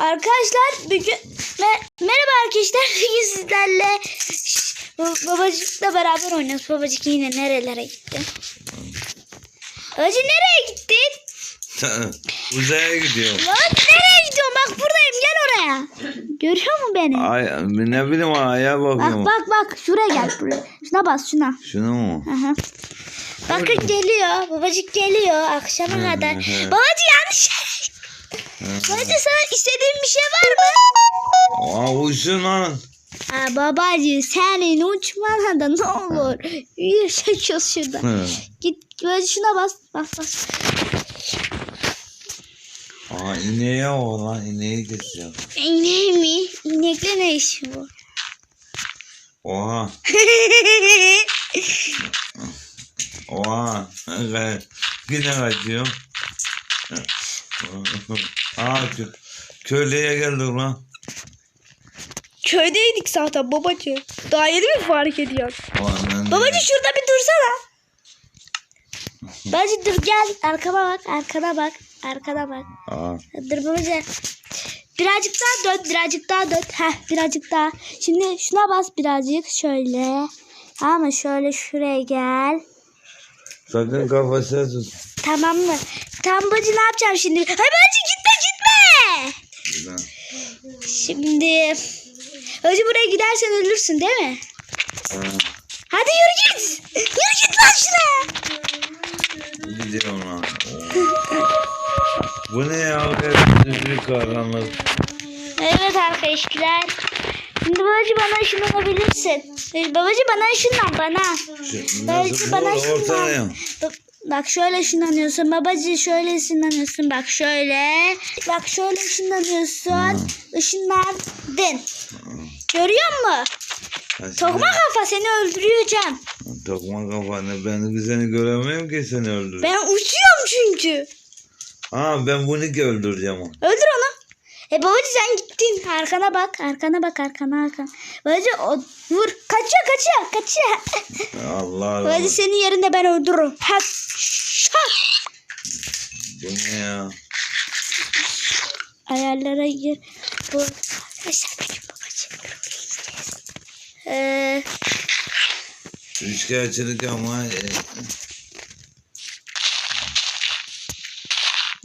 Arkadaşlar bugün me- merhaba arkadaşlar bugün sizlerle babacıkla beraber oynuyoruz. Babacık yine nerelere gitti? Babacık nereye gittin? Uzaya gidiyor. Lan nereye gidiyorsun? Bak buradayım gel oraya. Görüyor mu beni? Ay, ne bileyim aya Bak bakıyorum. bak bak şuraya gel buraya. Şuna bas şuna. Şunu mu? Aha. Bakın geliyor. Babacık geliyor akşama kadar. Babacık yanlış Babacık sana istediğin bir şey var mı? Aa uçsun lan. Aa, babacığım senin uçmana da ne olur. Yaşıyoruz şurada. Hı. Git böyle şuna bas. Bas bas. Aa ineğe o lan ineği kesiyor. İnek mi? İnekle ne işi bu? Oha. Oha. Evet. Yine kaçıyor. Aa kö köylüye geldik lan. Köydeydik zaten babacığım. Daha yeni mi fark ediyor? Aman Babacığım şurada bir dursana. Babacığım dur gel. Arkama bak. Arkana bak. Arkana bak. Aa. Dur babacığım. Birazcık daha dön. Birazcık daha dön. Heh birazcık daha. Şimdi şuna bas birazcık. Şöyle. Ama şöyle şuraya gel. Sakın kafasına tut. Tamam mı? Tamam bacı ne yapacağım şimdi? Hay bacı gitme gitme. Şimdi Bacı buraya gidersen ölürsün değil mi? Hadi yürü git. Yürü git lan şuraya. Gidiyorum lan. Bu ne ya? Hepsi bir karanlık. Evet arkadaşlar. Şimdi babacı bana ışınlanabilirsin. Ee, Babacı bana ışınlan bana. Babacı bana ışınlan. Ba- Bak şöyle ışınlanıyorsun. Babacı şöyle ışınlanıyorsun. Bak şöyle. Bak şöyle ışınlanıyorsun. Işınlandın. Görüyor musun? Tokma kafa seni öldüreceğim. Tokma kafanı. Ben seni göremiyorum ki seni öldür. Ben uçuyorum çünkü. Ha ben bunu öldüreceğim onu. Öldür onu. E babacı sen gittin. Arkana bak. Arkana bak. Arkana arkana. Babacı o vur. Kaçıyor kaçıyor. Kaçıyor. Allah Allah. babacı senin yerinde ben öldürürüm. Ha. şa. Bu ne ya? Ayarlara gir. Bu. Arkadaşlar benim babacığım. Ee, Üçkağıtçılık ama e,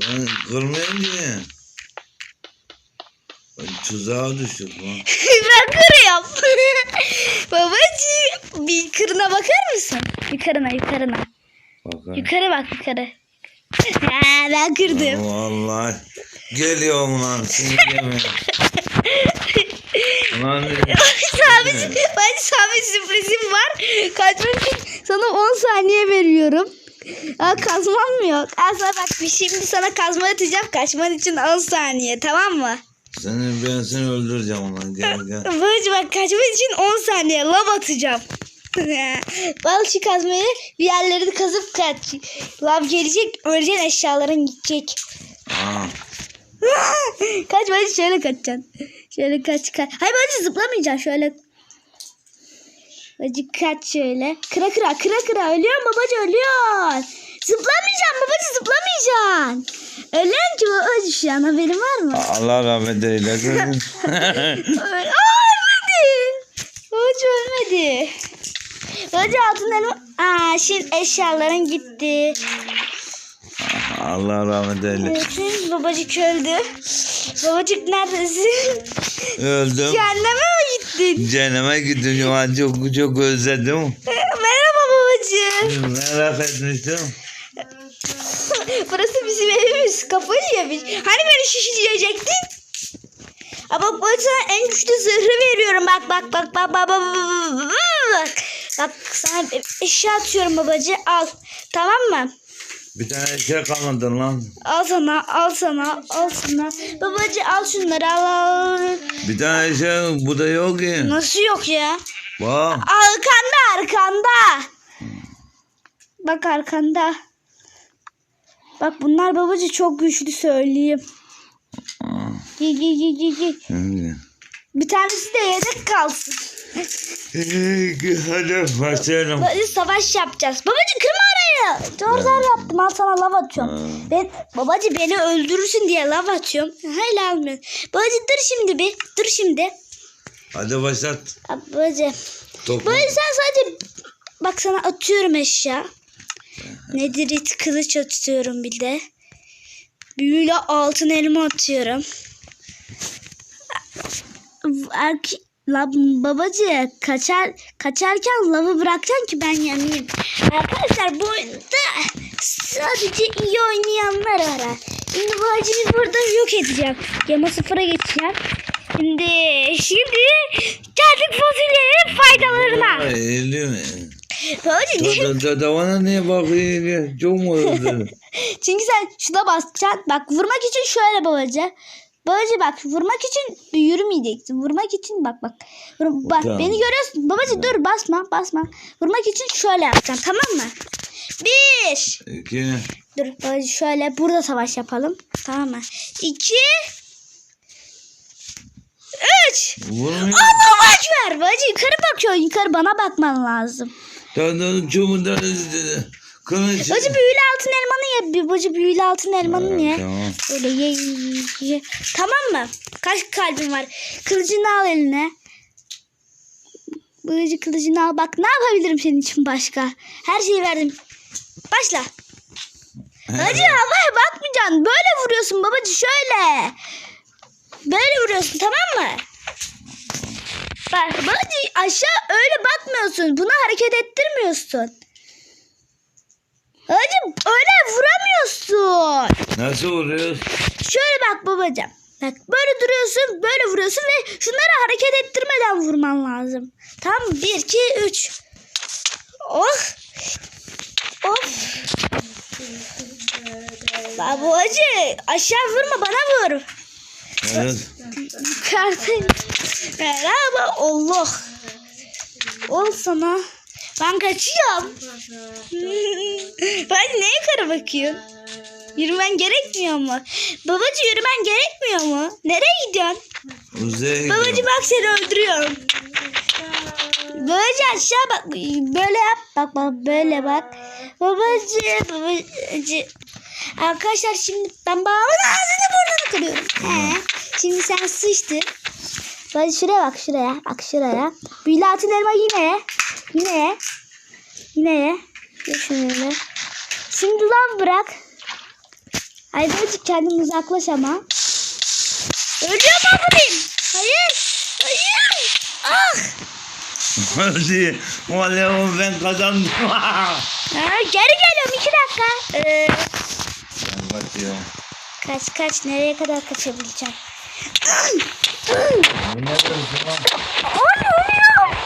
ben kırmıyorum ki. Tuzağa düştük lan. ben kırıyorum. babacığım bir kırına bakar mısın? Yukarına yukarına. Bakın. Yukarı bak yukarı. Ha, ben kırdım. Vallahi geliyorum lan sinirleme. Lan Sabit, ben sabit sürprizim var. Kaçmak için sana 10 saniye veriyorum. Aa, kazmam mı yok? Aa, sana bak bir şimdi sana kazma atacağım. Kaçman için 10 saniye tamam mı? Seni ben seni öldüreceğim lan gel gel. Babacım bak kaçman için 10 saniye lav atacağım. Bal şu kazmayı bir yerleri kazıp kaç. Lav gelecek öleceksin eşyaların gidecek. Aa, kaç bacı şöyle kaçacaksın. Şöyle kaç kaç. Hayır bacı zıplamayacaksın şöyle. Bacı kaç şöyle. Kıra kıra kıra kıra ölüyor mu bacı ölüyor. Zıplamayacaksın babacı zıplamayacaksın. Ölen ki şu an haberin var mı? Allah rahmet eylesin. Aa ölmedi. Bacı ölmedi. Bacı altın elma. Aa şimdi eşyaların gitti. Allah rahmet eylesin. Evet, babacık öldü. Babacık neredesin? Öldüm. Cehenneme mi gittin? Cehenneme gittim çok çok özledim. Merhaba babacığım. Merak etmiştim. Burası bizim evimiz. Kafayı yemiş. Hani beni şişirecektin? Aa, bak bak sana en güçlü zırhı veriyorum. Bak bak bak bak bak bak bak bak. Bak, sana eşya atıyorum babacı. Al. Tamam mı? Bir tane şey kalmadı lan. Al sana, al sana, al sana. Babacı al şunları al al. Bir tane şey bu da yok ki. Nasıl yok ya? Bak. Arkanda arkanda. Bak arkanda. Bak bunlar babacı çok güçlü söyleyeyim. Giy giy giy giy giy. Bir tanesi de yedek kalsın. Hadi başlayalım. Böyle savaş yapacağız. Babacı kırma orayı. Zor zor yaptım. Al sana lav atıyorum. Ben, babacı beni öldürürsün diye lav atıyorum. Hala almıyorsun. Babacı dur şimdi bir. Dur şimdi. Hadi başlat. Babacı. Topla. Böyle sen sadece bak sana atıyorum eşya. Nedir it kılıç atıyorum bir de. Büyüyle altın elma atıyorum. Erke, babacı kaçar kaçarken lavı bırakacaksın ki ben yanayım. Arkadaşlar bu oyunda sadece iyi oynayanlar var. Şimdi bu acıyı burada yok edeceğim. Yama sıfıra geçeceğim. Şimdi şimdi geldik fasulyelerin faydalarına. Ay, niye? Da, da, da bana niye bakıyor? Çok mu öldü? Çünkü sen şuna basacaksın. Bak vurmak için şöyle babacı. Babacı bak vurmak için yürümeyeceksin. Vurmak için bak bak. Vur- bak Tamam. beni görüyorsun. Babacı dur basma basma. Vurmak için şöyle yapacaksın tamam mı? Bir. İki. Dur babacı şöyle burada savaş yapalım. Tamam mı? İki. Üç. Vurmuyor. Allah ver. Babacı yukarı bakıyor. Yukarı bana bakman lazım. Da da çubuğu da kılıç. Babacı büyülü altın elmanı ye. Babacı büyülü altın elmanı ye. Tamam. Öyle ye, ye, ye. Tamam mı? Kaç kalbin var? Kılıcını al eline. Babacı kılıcını al. Bak ne yapabilirim senin için başka? Her şeyi verdim. Başla. Hacı havaya bakmayacaksın. Böyle vuruyorsun babacı şöyle. Böyle vuruyorsun tamam mı? Bak babacı aşağı öyle bakmıyorsun. Bunu hareket ettirmiyorsun. Hacı öyle vuramıyorsun. Nasıl vuruyoruz? Şöyle bak babacığım. Bak böyle duruyorsun, böyle vuruyorsun ve şunları hareket ettirmeden vurman lazım. Mı? Bir, iki, üç. Oh. Of. Babacı aşağı vurma bana vur. Evet. Yukarıdayım. Merhaba Allah. Ol sana. Ben kaçıyorum. ben neye yukarı bakıyorsun? Yürümen gerekmiyor mu? Babacı yürümen gerekmiyor mu? Nereye gidiyorsun? Uzaya Babacı bak seni öldürüyorum. Babacı aşağı bak. Böyle yap. Bak bak böyle bak. Babacı babacı. Arkadaşlar şimdi ben babamın ağzını burnunu kırıyorum. He. Şimdi sen sıçtın. Babacı şuraya bak şuraya. Bak şuraya. Altın elma yine. Yine. Yine şöyle. Şimdi lav bırak. Ay babacı kendin uzaklaş ama. Ölüyor mu bulayım? Hayır. Hayır. Ah. Hadi. Vallahi ben kazandım. Ha, geri geliyorum iki dakika. Ee, ben kaçıyorum. kaç kaç nereye kadar kaçabileceğim? Ne diyorsun lan? Ölüyorum.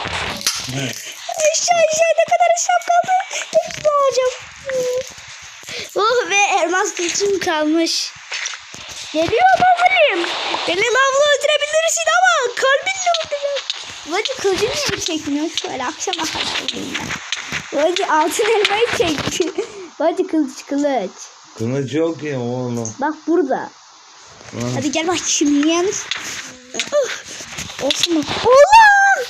Aşağı aşağı ne kadar aşağı kaldı. Hepsini alacağım. Oh be elmas kılıcım kalmış. Geliyor babalım. Beni lavla öldürebilirsin ama kalbinle öldürürüm. Bacı kılıcını niye çekmiyor? Şöyle akşama kadar. Bacı altın elmayı çekti. Bacı kılıç kılıç. Kılıç yok ya oğlum. Bak burada. Lan. Hadi gel bak şimdi yalnız. Olsun mu? Oğlum!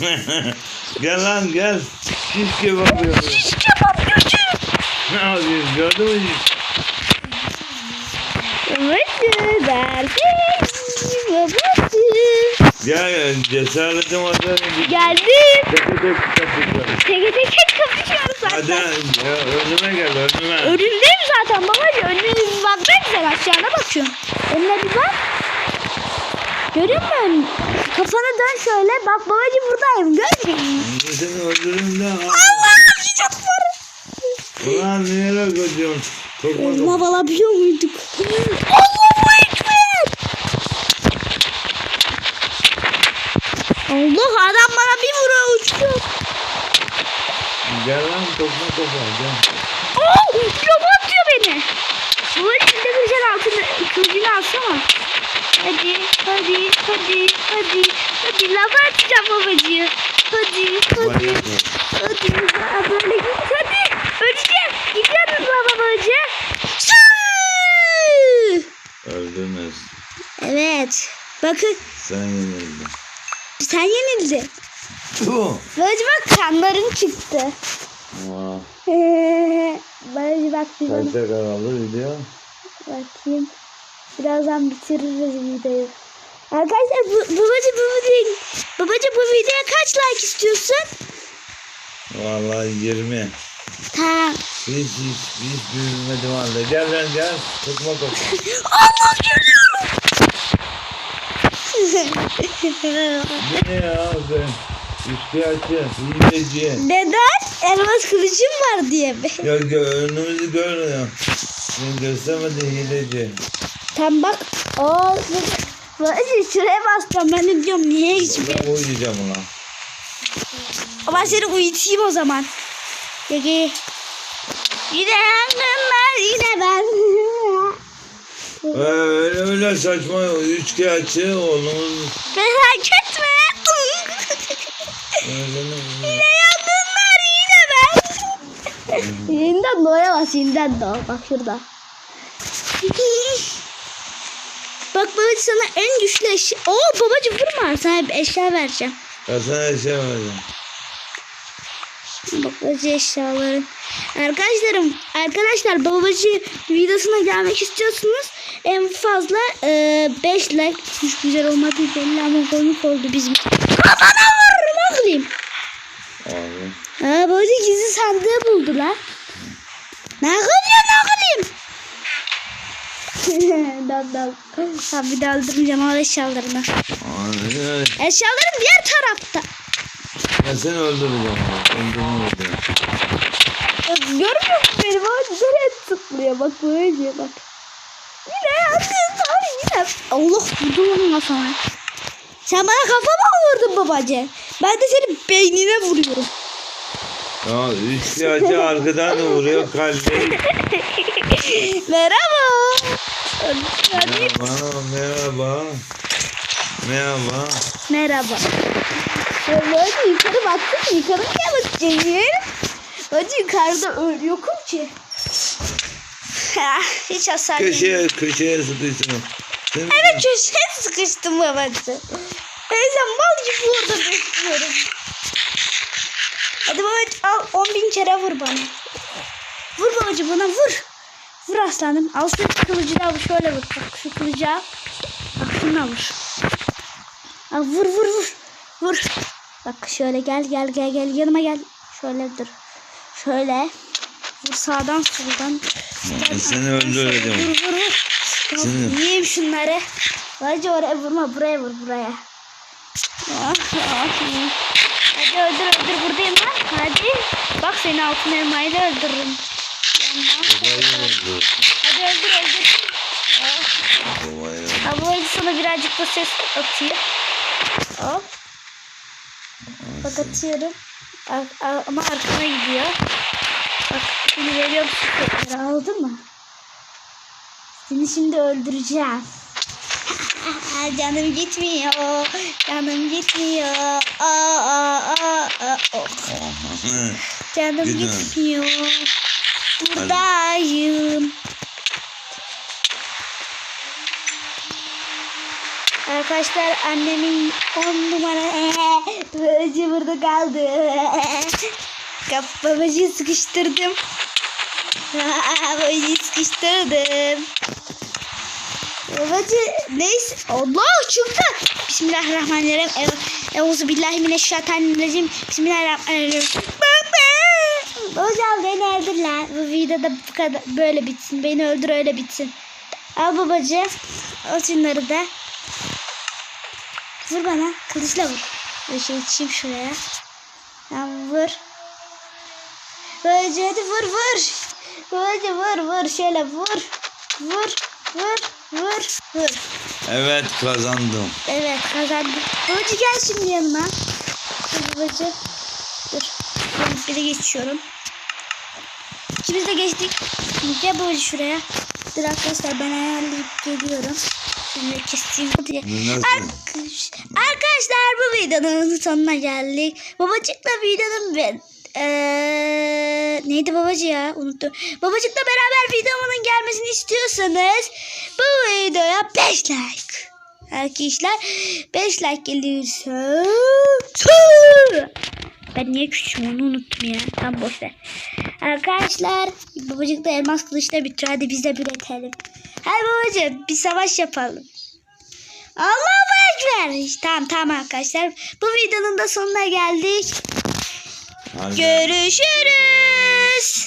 gel lan gel. Şiş kebap yapıyoruz. Şiş kebap götür. Ne yapıyorsun gördün mü? Babacı derdi. Babacı. Gel cesaretim var. Geldim. Tek tek kapışalım. Teke teke kapışıyoruz Hadi ya, önüme gel önüme. Önündeyim zaten babacı. Önüne bir bak ben sen aşağına bakıyorsun. Önüne bir bak. Görüyor musun? Kafanı dön şöyle. Bak babacı buradayım. Görmüyor musun? Seni öldürürüm de. Allah! Yiyecek var. Ulan nereye kaçıyorsun? Korkma Elma korkma. alabiliyor muyduk? Allahu Ekber! Allah adam bana bir vuruyor uçuyor. Topla topla gel. Oh, lobo atıyor beni. Bu içinde şey altını kılıcını alsana. Hadi, hadi, hadi, hadi. Hadi lava atacağım babacığı. Hadi, hadi. Hadi, ha, böyle git. Hadi, öleceğim. Gidiyoruz baba babacığı. Su! Öldünüz. Evet. Bakın Sen yenildin. sen yenildin. Tuh. Babacı bak kanların çıktı. Aa, Babacı bak bir bana. Kaçta kaldı video? Bakayım. Birazdan bitiririz videoyu. Arkadaşlar bu, babacı bu video, babacı bu videoya kaç like istiyorsun? Vallahi 20. Tamam. Hiç hiç hiç büyümedim halde. Gel lan gel. Tutma topu. Allah geliyorum. Bu ne ya ben? Açı. Hileci. Neden? Elmas kılıcım var diye mi? Ya gö önümüzü görmüyor. Sen göstermedin hileci. Tam bak. Oo, babacı şuraya basacağım. Ben de diyorum niye hiçbir. Ben uyuyacağım ulan. Ben seni uyutayım o zaman. Peki. Yine yangınlar yine ben. Ee, Öyle öyle saçma üçgen açı oğlumuz. Merak etme. Yine yangınlar yine ben. yeniden doğaya bas yeniden doğ. Bak şurada. Bak babacı sana en güçlü eşya. Oo babacı vurma. Sana bir eşya vereceğim. Ya sana şey vereceğim. Babacı eşyaların. Arkadaşlarım, arkadaşlar babacı videosuna gelmek istiyorsunuz. En fazla 5 like. Hiç güzel olmadı belli ama komik oldu bizim. Kafana oğlum. Abi. Ha babacı gizli sandığı buldular. Ne kılıyor ne kılayım? dal dal. Bir daha öldürmeyeceğim o eşyalarını. Abi. Eşyalarım diğer tarafta. Ben seni öldüreceğim. Öldüreceğim. Görmüyor musun beni? Bak nereye tıklıyor. Bak böyle bak. Yine yandın abi yine. Allah vurdum onun kafana. Sen bana kafama vurdun babacı? Ben de senin beynine vuruyorum. Ya üçlü açı arkadan da vuruyor kalbi. Merhaba. Hadi. Merhaba, merhaba. Merhaba. Merhaba. Böyle yukarı baktım. Yukarı niye bakacağım? Hadi yukarıda öyle yokum ki. Ha, Hiç hasar. Köşeye, köşeye sıkıştım. Evet köşeye sıkıştım babacığım. Neyse mal gibi orada bekliyorum. Hadi babacığım al 10 bin kere vur bana. Vur babacığım bana vur. Vur aslanım. Al şu kılıcı da al şöyle vur. Bak şu kılıcı al. Bak şuna vur. Al vur vur vur. Vur. Bak şöyle gel gel gel gel yanıma gel. Şöyle dur. Şöyle. Vur sağdan soldan. Ben seni öldüreceğim. Vur vur vur. Seni- Yiyeyim şunları. Bence oraya vurma buraya vur buraya. Ah, ah, ah. Hadi öldür öldür buradayım lan. Hadi. Bak seni altın elmayla öldürürüm. Hadi öldür öldür. Arada sana birazcık da ses atayım. Hop. Bak atıyorum. Ama arkana gidiyor. Bak şimdi veriyorum. Aldın mı? Seni şimdi öldüreceğim. Canım gitmiyor. Canım gitmiyor. Aa, aa, aa, aa. Oh. Canım gitmiyor. Buradayım. Arkadaşlar annemin on numara babacı burada kaldı. Babacıyı sıkıştırdım. babacıyı sıkıştırdım. Babacı neyse Allah çıktı. Bismillahirrahmanirrahim. Euzu billahi mineşşeytanirracim. Bismillahirrahmanirrahim. Al beni öldür lan. Bu videoda bu kadar böyle bitsin. Beni öldür öyle bitsin. Al babacı. Al şunları da. Vur bana. Kılıçla vur. Bir şey içeyim şuraya. Tamam vur. Böylece hadi vur vur. Böylece vur vur. Şöyle vur. Vur. Vur. Vur. Vur. Evet kazandım. Evet kazandım. Babacı gel şimdi yanıma. Babacı. Dur. Ben bir de geçiyorum. İkimiz de geçtik. Şimdi gel babacı şuraya. Dur arkadaşlar ben ayarlayıp geliyorum. Şimdi keseyim diye. Arkadaşlar bu videonun sonuna geldik. Babacıkla videonun ben eee, neydi babacı ya unuttum. Babacıkla beraber videomun gelmesini istiyorsanız bu videoya 5 like. Arkadaşlar 5 like gelirse ben niye küçüğüm onu unuttum ya. Tam boş. Arkadaşlar babacık da elmas kılıçla bitiyor. Hadi biz de üretelim. Hadi babacığım bir savaş yapalım. Allahu Ekber. Tamam tamam arkadaşlar. Bu videonun da sonuna geldik. Görüşürüz.